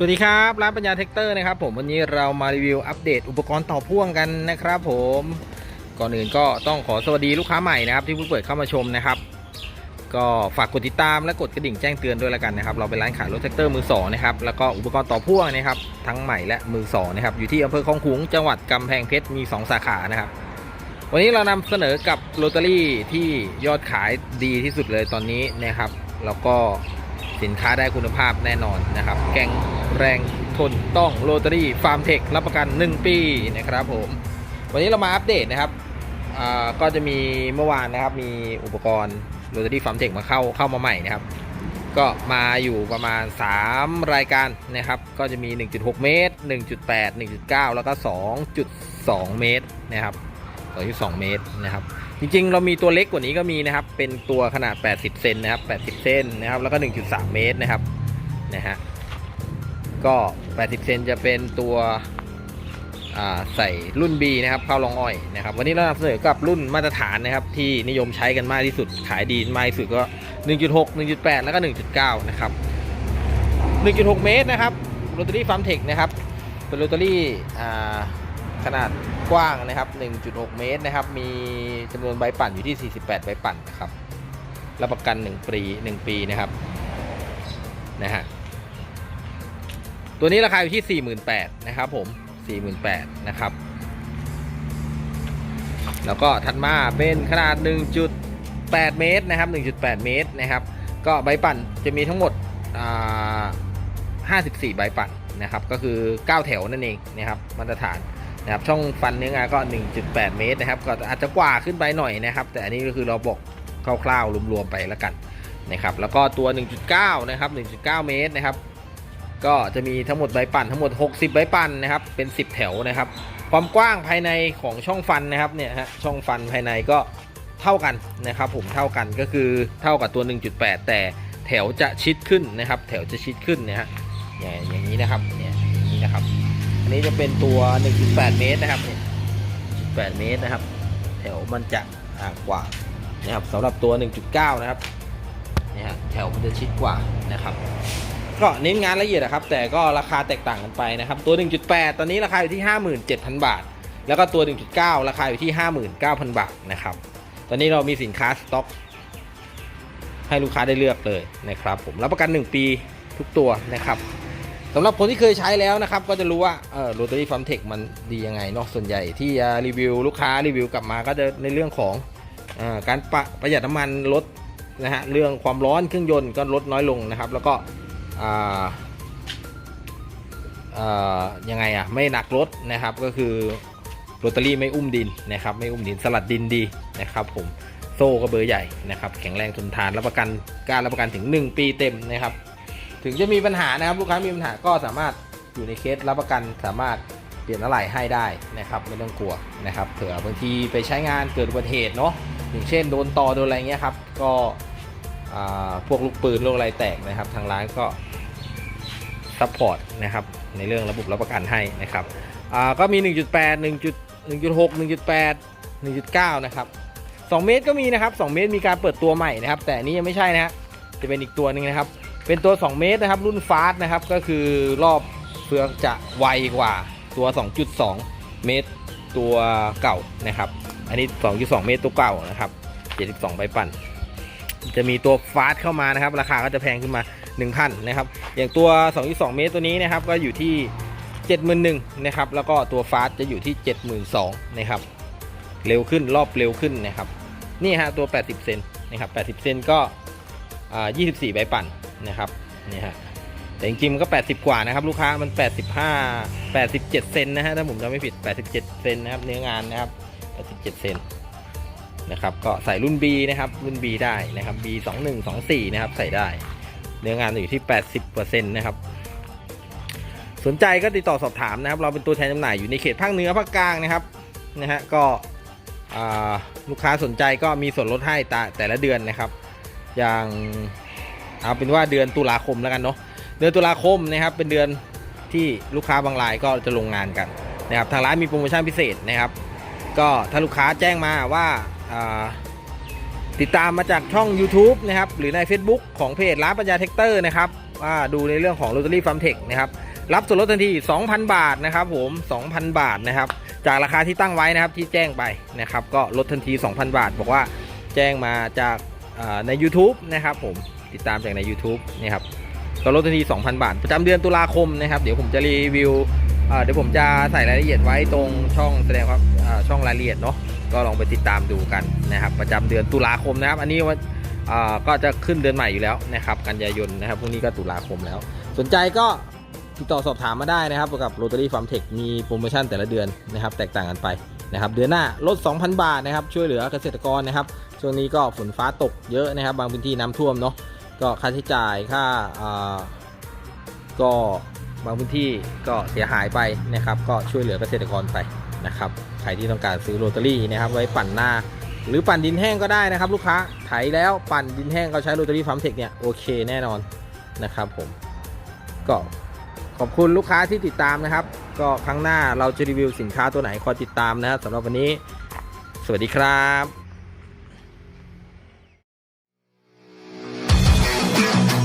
สวัสดีครับ ร้านปัญญาเทคเตอร์นะครับผมวันนี้เรามารีวิวอัปเดตอุปกรณ์ต่อพ่วงกันนะครับผมก่อนอื่นก็ต้องขอสวัสดีลูกค้าใหม่นะครับที่เพิ่งเปิดเข้ามาชมนะครับ ก็ฝากกดติดตามและกดกระดิ่งแจ้งเตือนด้วยละกันนะครับเราเป็นร้านขายรถแท็กเตอร์มือสองนะครับแล้วก็อุปกรณ์ต่อพ่วงนะครับทั้งใหม่และมือสองนะครับอยู่ที่อำเภอคลองขุงจังหวัดกำแพงเพชรมี 2 สาขานะครับวันนี้เรานำเสนอกับโรตารี่ที่ยอดขายดีที่สุดเลยตอนนี้นะครับแล้วก็ สินค้าได้คุณภาพแน่นอนนะครับ แกงแรงทนต้องโรตารี่ฟาร์มเทครับประกัน 1 ปีนะครับผม วันนี้เรามาอัปเดตนะครับก็จะมีเมื่อวานนะครับ มีอุปกรณ์โรตารี่ฟาร์มเทคมาเข้าเข้ามาใหม่นะครับ ก็มาอยู่ประมาณ 3 รายการนะครับ ก็จะมี 1.6 เมตร 1.8 1.9 แล้วก็ 2.2 เมตรนะครับ2.2 เมตรนะครับ จริงๆ เรามีตัวเล็กกว่านี้ก็มีนะครับ เป็นตัวขนาด 80 เซนนะครับ 80 เซนนะครับ แล้วก็ 1.3 เมตรนะครับ นะฮะ ก็ 80 เซนจะเป็นตัวใส่รุ่น B นะครับเข้าลองอ้อยนะครับ วันนี้เรานำเสนอกับรุ่นมาตรฐานนะครับ ที่นิยมใช้กันมากที่สุด ขายดีมากที่สุดก็ 1.6 1.8 แล้วก็ 1.9 นะครับ 1.6 เมตรนะครับโรตารี่ฟาร์มเทคนะครับ เป็นโรตารี่ขนาด กว้างนะครับ 1.6 เมตรนะครับ มีจำนวนใบปั่นอยู่ที่ 48 ใบปั่นนะครับ รับประกัน 1 ปี 1 ปีนะครับ นะฮะ ตัวนี้ราคาอยู่ที่ 48,000นะครับผม 48,000นะครับ แล้วก็ถัดมาเป็นขนาด 1.8 เมตรนะครับ 1.8 เมตรนะครับ ก็ใบปั่นจะมีทั้งหมด 54 ใบปั่นนะครับ ก็คือ 9 แถวนั่นเองนะครับ มาตรฐาน นะครับช่องฟันเนื้องาก็ 1.8 เมตรนะครับ ก็อาจจะกว่าขึ้นไปหน่อยนะครับ แต่อันนี้ก็คือเราบอกคร่าวๆรวมๆไปแล้วกันนะครับ แล้วก็ตัว 1.9 นะครับ 1.9 เมตรนะครับ ก็จะมีทั้งหมดใบปั่นทั้งหมด 60 ใบปั่นนะครับ เป็น 10 แถวนะครับ ความกว้างภายในของช่องฟันนะครับ เนี่ยฮะ ช่องฟันภายในก็เท่ากันนะครับผมเท่ากันก็คือเท่ากับตัว 1.8 แต่แถวจะชิดขึ้นนะครับ แถวจะชิดขึ้นนะฮะอย่างอย่างนี้นะครับ เนี่ย นะครับ อันนี้จะเป็นตัว 1.8 เมตรนะครับ1.8 เมตรนะครับ แถวมันจะห่างกว่านะครับสำหรับตัว 1.9 นะครับนี่ฮะแถวมันจะชิดกว่านะครับ ก็เน้นงานละเอียดนะครับ แต่ก็ราคาแตกต่างกันไปนะครับ ตัว 1.8 ตอนนี้ราคาอยู่ที่ 57,000 บาท แล้วก็ตัว 1.9 ราคาอยู่ที่ 59,000 บาทนะครับ ตอนนี้เรามีสินค้าสต็อก ให้ลูกค้าได้เลือกเลยนะครับ ผมรับประกัน 1 ปีทุกตัวนะครับ สำหรับคนที่เคยใช้แล้วนะครับ ก็จะรู้ว่าเออโรตารี่ฟาร์มเทคมันดียังไงเนาะส่วนใหญ่ที่รีวิวลูกค้ารีวิวกลับมาก็จะในเรื่องของอการประประหยัดน้ำมันลดนะฮะเรื่องความร้อนเครื่องยนต์ก็ลดน้อยลงนะครับ แล้วก็ยังไงอะไม่หนักรถนะครับก็คือโรตารี่ไม่อุ้มดินนะครับไม่อุ้มดินสลัดดินดีนะครับ ผมโซ่ก็เบอร์ใหญ่นะครับ แข็งแรงทนทานรับประกันการรับประกันถึง 1 ปีเต็มนะครับ ถึงจะมีปัญหานะครับลูกค้ามีปัญหาก็สามารถอยู่ในเคสรับประกันสามารถเปลี่ยนอะไหล่ให้ได้นะครับไม่ต้องกลัวนะครับเผื่อบางทีไปใช้งานเกิดอุบัติเหตุเนาะอย่างเช่นโดนต่อโดนอะไรเงี้ยครับก็พวกลูกปืนลูกอะไรแตกนะครับ ทางร้านก็ซัพพอร์ตนะครับในเรื่องระบบรับประกันให้นะครับอ่าก็มี 1.8 1 1.6 1.8 1.9 นะครับ 2 เมตรก็มีนะครับ 2 เมตรมีการเปิดตัวใหม่นะครับ แต่นนี้ยังไม่ใช่นะฮะจะเป็นอีกตัวหนึ่งนะครับ เป็นตัว 2 เมตรนะครับ รุ่นฟาสนะครับ ก็คือรอบเฟืองจะไวกว่าตัว 2.2 เมตรตัวเก่านะครับ อันนี้ 2.2 เมตรตัวเก่านะครับ 72 ใบปั่น จะมีตัวฟาสเข้ามานะครับ ราคาก็จะแพงขึ้นมา 1,000นะครับ อย่างตัว 2.2 เมตรตัวนี้นะครับ ก็อยู่ที่ 71,000นะครับ แล้วก็ตัวฟาสจะอยู่ที่ 72,000นะครับ เร็วขึ้นรอบเร็วขึ้นนะครับ นี่ฮะตัว 80 เซนนะครับ 80 เซนก็ 24 ใบปั่นนะครับนี่ฮะแต่จริงๆมันก็ 80 กว่านะครับ ลูกค้ามัน 85 87 เซนนะฮะถ้าผมจำไม่ผิด 87 เซนนะครับเนื้องานนะครับ 87 เซนนะครับก็ใส่รุ่น B นะครับรุ่น B ได้นะครับ B 2 1 2 4นะครับใส่ได้ เนื้องานอยู่ที่ 80%นะครับสนใจก็ติดต่อสอบถามนะครับ เราเป็นตัวแทนจำหน่ายอยู่ในเขตภาคเหนือภาคกลางนะครับนะฮะก็ลูกค้าสนใจก็มีส่วนลดให้แต่แต่ละเดือนนะครับ อย่างเอาเป็นว่าเดือนตุลาคมแล้วกันเนาะเดือนตุลาคมนะครับเป็นเดือนที่ลูกค้าบางรายก็จะลงงานกันนะครับทางร้านมีโปรโมชั่นพิเศษนะครับ ก็ถ้าลูกค้าแจ้งมาว่าาติดตามมาจากช่อง YouTube นะครับหรือใน Facebook ของเพจร้านปัญญาเทคเตอร์นะครับว่าดูในเรื่องของ r o t a r y Farm Tech นะครับรับส่วนลดทันที 2,000 บาทนะครับผม 2,000 บาทนะครับ จากราคาที่ตั้งไว้นะครับที่แจ้งไปนะครับ ก็ลดทันที 2,000 บาท บอกว่าแจ้งมาจาก ใน YouTube นะครับผมติดตามจากใน YouTube นี่ครับก็ลดทันที 2,000 บาท ประจำเดือนตุลาคมนะครับ เดี๋ยวผมจะรีวิวเดี๋ยวผมจะใส่รายละเอียดไว้ตรงช่องแสดงครับช่องรายละเอียดเนาะก็ลองไปติดตามดูกันนะครับ ประจำเดือนตุลาคมนะครับ อันนี้ว่าก็จะขึ้นเดือนใหม่อยู่แล้วนะครับ กันยายนนะครับพรุ่งนี้ก็ตุลาคมแล้ว สนใจก็ติดต่อสอบถามมาได้นะครับกับโรต a รี่ฟาร์มเทคมีโปรโมชั่นแต่ละเดือนนะครับ แตกต่างกันไปนะครับ เดือนหน้าลด 2,000 บาทนะครับ ช่วยเหลือเกษตรกรนะครับ ช่วงนี้ก็ฝนฟ้าตกเยอะนะครับ บางพื้นที่น้ำท่วมเนาะก็ค่าใช้จ่ายค่าอ่าก็บางพื้นที่ก็เสียหายไปนะครับ ก็ช่วยเหลือเกษตรกรไปนะครับใครที่ต้องการซื้อโรตารี่นะครับ ไว้ปั่นหน้า หรือปั่นดินแห้งก็ได้นะครับ ลูกค้าไถแล้วปั่นดินแห้งก็ใช้โรตารี่ฟาร์มเทคเนี่ยโอเคแน่นอนนะครับผมก็ขอบคุณลูกค้าที่ติดตามนะครับ ก็ครั้งหน้าเราจะรีวิวสินค้าตัวไหนคอยติดตามนะครับสำหรับวันนี้ สวัสดีครับ Thank you.